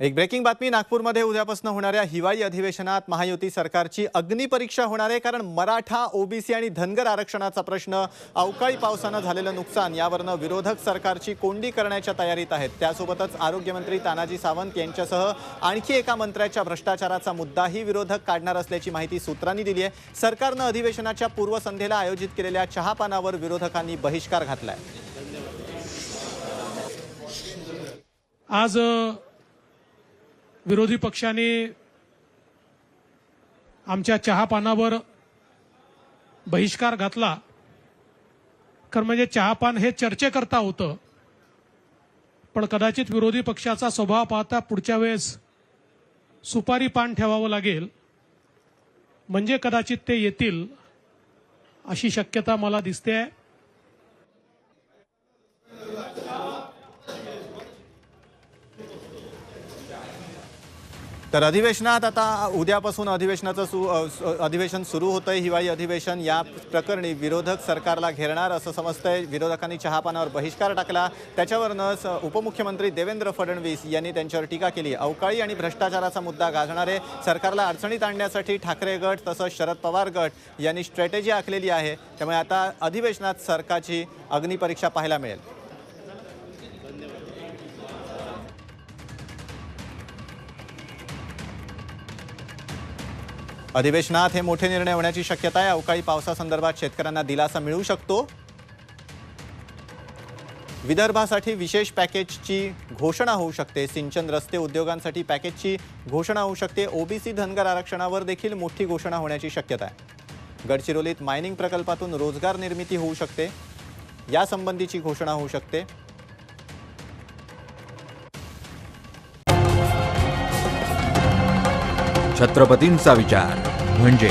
एक ब्रेकिंग बातमी नागपूरमध्ये उद्यापासून होणाऱ्या हिवाळी अधिवेशनात महायुती सरकारची अग्निपरीक्षा होणार आहे कारण मराठा ओबीसी आणि धनगर आरक्षणाचा प्रश्न अवकाळी पावसानं झालेलं नुकसान यावरनं विरोधक सरकारची कोंडी करण्याच्या तयारीत आहेत. त्यासोबतच आरोग्यमंत्री तानाजी सावंत यांच्यासह आणखी एका मंत्र्याच्या भ्रष्टाचाराचा मुद्दाही विरोधक काढणार असल्याची माहिती सूत्रांनी दिली आहे. सरकारनं अधिवेशनाच्या पूर्वसंध्येला आयोजित केलेल्या चहापानावर विरोधकांनी बहिष्कार घातलाय. आज विरोधी पक्षाने आमच्या चहापानावर बहिष्कार घातला. कारण म्हणजे चहापान हे चर्चेकरता होतं. पण कदाचित विरोधी पक्षाचा स्वभाव पाहता पुढच्या वेळेस सुपारी पान ठेवावं लागेल. म्हणजे कदाचित ते येतील अशी शक्यता मला दिसते आहे तर अधिवेशनात आता उद्यापासून अधिवेशनाचं सु अधिवेशन सुरू होतं आहे हिवाळी अधिवेशन या प्रकरणी विरोधक सरकारला घेरणार असं समजतंय. विरोधकांनी चहापानावर बहिष्कार टाकला. त्याच्यावरनं उपमुख्यमंत्री देवेंद्र फडणवीस यांनी त्यांच्यावर टीका केली. अवकाळी आणि भ्रष्टाचाराचा मुद्दा गाजणारे सरकारला अडचणीत आणण्यासाठी ठाकरे गट तसंच शरद पवार गट यांनी स्ट्रॅटेजी आखलेली आहे. त्यामुळे आता अधिवेशनात सरकारची अग्निपरीक्षा पाहायला मिळेल. अधिवेशनात हे मोठे निर्णय होण्याची शक्यता आहे. अवकाळी पावसासंदर्भात शेतकऱ्यांना दिलासा मिळू शकतो. विदर्भासाठी विशेष पॅकेजची घोषणा होऊ शकते. सिंचन रस्ते उद्योगांसाठी पॅकेजची घोषणा होऊ शकते. ओबीसी धनगर आरक्षणावर देखील मोठी घोषणा होण्याची शक्यता आहे. गडचिरोलीत मायनिंग प्रकल्पातून रोजगार निर्मिती होऊ शकते. यासंबंधीची घोषणा होऊ शकते. छत्रपतींचा विचार. म्हणजे